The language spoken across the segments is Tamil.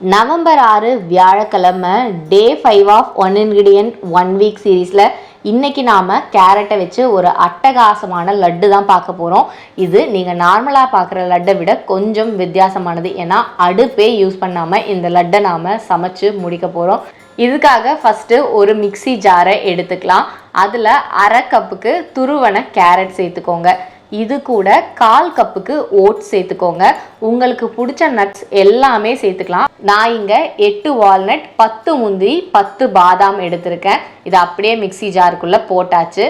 நவம்பர் ஆறு வியாழக்கிழமை day five of one ingredient one week சீரீஸில் இன்றைக்கி நாம் கேரட்டை வச்சு ஒரு அட்டகாசமான லட்டு தான் பார்க்க போகிறோம் இது நீங்கள் நார்மலாக பார்க்குற லட்டை விட கொஞ்சம் வித்தியாசமானது. ஏன்னா அடுப்பே யூஸ் பண்ணாமல் இந்த லட்டை நாம் சமைச்சு முடிக்க போகிறோம் இதுக்காக ஃபஸ்ட்டு ஒரு மிக்ஸி ஜாரை எடுத்துக்கலாம். அதில் அரை கப்புக்கு துருவனை கேரட் சேர்த்துக்கோங்க. இது கூட கால் கப்புக்கு ஓட்ஸ் சேர்த்துக்கோங்க. உங்களுக்கு பிடிச்ச நட்ஸ் எல்லாமே சேர்த்துக்கலாம். நான் இங்கே எட்டு வால்நட் பத்து முந்திரி பத்து பாதாம் எடுத்திருக்கேன். இதை அப்படியே மிக்ஸி ஜாருக்குள்ளே போட்டாச்சு.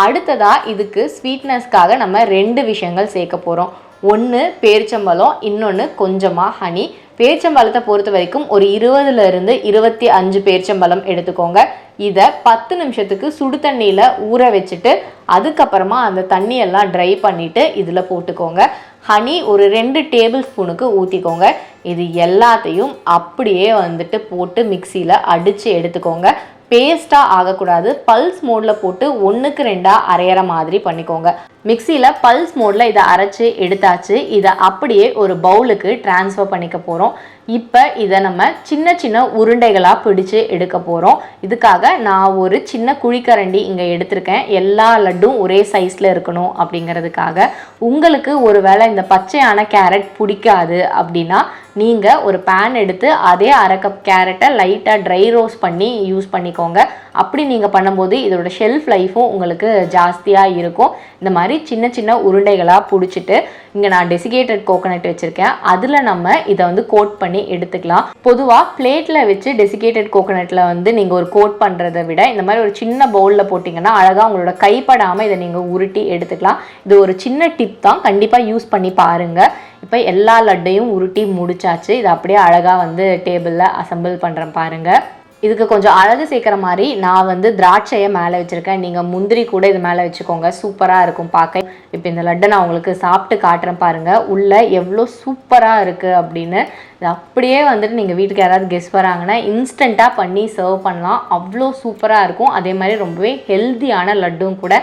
அடுத்ததாக இதுக்கு ஸ்வீட்னஸ்க்காக நம்ம ரெண்டு விஷயங்கள் சேர்க்க போகிறோம் ஒன்று பேரிச்சம்பழம் இன்னொன்று கொஞ்சமாக ஹனி பேரிச்சம்பழத்தை பொறுத்த வரைக்கும் ஒரு இருபதுலேருந்து இருபத்தி அஞ்சு பேரிச்சம்பழம் எடுத்துக்கோங்க. இதை பத்து நிமிஷத்துக்கு சுடு தண்ணியில் ஊற வச்சுட்டு அதுக்கப்புறமா அந்த தண்ணியெல்லாம் ட்ரை பண்ணிவிட்டு இதில் போட்டுக்கோங்க. ஹனி ஒரு ரெண்டு டேபிள் ஸ்பூனுக்கு ஊற்றிக்கோங்க இது எல்லாத்தையும் அப்படியே வந்துட்டு போட்டு மிக்சியில் அடித்து எடுத்துக்கோங்க. பேஸ்ட்டாக ஆகக்கூடாது. பல்ஸ் மோடில் போட்டு ஒன்றுக்கு ரெண்டாக அரையிற மாதிரி பண்ணிக்கோங்க. மிக்சியில் பல்ஸ் மோடில் இதை அரைச்சி எடுத்தாச்சு. இதை அப்படியே ஒரு பவுலுக்கு ட்ரான்ஸ்ஃபர் பண்ணிக்க போகிறோம் இப்போ இதை நம்ம சின்ன சின்ன உருண்டைகளாக பிடிச்சு எடுக்க போகிறோம் இதுக்காக நான் ஒரு சின்ன குழிக்கரண்டி இங்கே எடுத்திருக்கேன். எல்லா லட்டும் ஒரே சைஸில் இருக்கணும் அப்படிங்கிறதுக்காக. உங்களுக்கு ஒரு வேளை இந்த பச்சையான கேரட் பிடிக்காது அப்படின்னா நீங்கள் ஒரு பேன் எடுத்து அதே அரை கப் கேரட்டை லைட்டாக ட்ரை ரோஸ் பண்ணி யூஸ் பண்ணிக்கோங்க. அப்படி நீங்கள் பண்ணும்போது இதோட ஷெல்ஃப் லைஃப்பும் உங்களுக்கு ஜாஸ்தியாக இருக்கும். இந்த மாதிரி மாதிரி சின்ன சின்ன உருண்டைகளாக பிடிச்சிட்டு இங்கே நான் டெசிகேட்டட் கோகனட் வச்சுருக்கேன். அதில் நம்ம இதை வந்து கோட் பண்ணி எடுத்துக்கலாம். பொதுவாக பிளேட்டில் வச்சு டெசிகேட்டட் கோகனட்டில் வந்து நீங்கள் ஒரு கோட் பண்ணுறதை விட இந்த மாதிரி ஒரு சின்ன பவுலில் போட்டிங்கன்னா அழகாக உங்களோட கைப்படாமல் இதை நீங்கள் உருட்டி எடுத்துக்கலாம். இது ஒரு சின்ன டிப் தான். கண்டிப்பாக யூஸ் பண்ணி பாருங்கள் இப்போ எல்லா லட்டையும் உருட்டி முடிச்சாச்சு. இதை அப்படியே அழகாக வந்து டேபிளில் அசம்பிள் பண்ணுறேன் பாருங்கள் இதுக்கு கொஞ்சம் அழகு சேர்க்குற மாதிரி நான் வந்து திராட்சையை மேலே வச்சுருக்கேன். நீங்கள் முந்திரி கூட இது மேலே வச்சுக்கோங்க. சூப்பராக இருக்கும் பார்க்க. இப்போ இந்த லட்டை நான் உங்களுக்கு சாப்பிட்டு காட்டுறேன் பாருங்கள் உள்ளே எவ்வளோ சூப்பராக இருக்குது அப்படின்னு. இது அப்படியே வந்துட்டு நீங்கள் வீட்டுக்கு யாராவது கெஸ்ட் வராங்கன்னா இன்ஸ்டண்ட்டாக பண்ணி சர்வ் பண்ணலாம். அவ்வளோ சூப்பராக இருக்கும். அதே மாதிரி ரொம்பவே ஹெல்த்தியான லட்டும் கூட.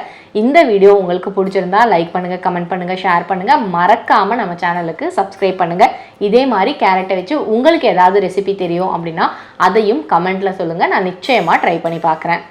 இந்த வீடியோ உங்களுக்கு பிடிச்சிருந்தா லைக் பண்ணுங்கள் கமெண்ட் பண்ணுங்கள் ஷேர் பண்ணுங்கள் மறக்காமல் நம்ம சேனலுக்கு சப்ஸ்கிரைப் பண்ணுங்கள் இதே மாதிரி கேரட்டை வச்சு உங்களுக்கு ஏதாவது ரெசிபி தெரியும் அப்படின்னா அதையும் கமெண்ட்டில் சொல்லுங்கள் நான் நிச்சயமாக ட்ரை பண்ணி பார்க்குறேன்.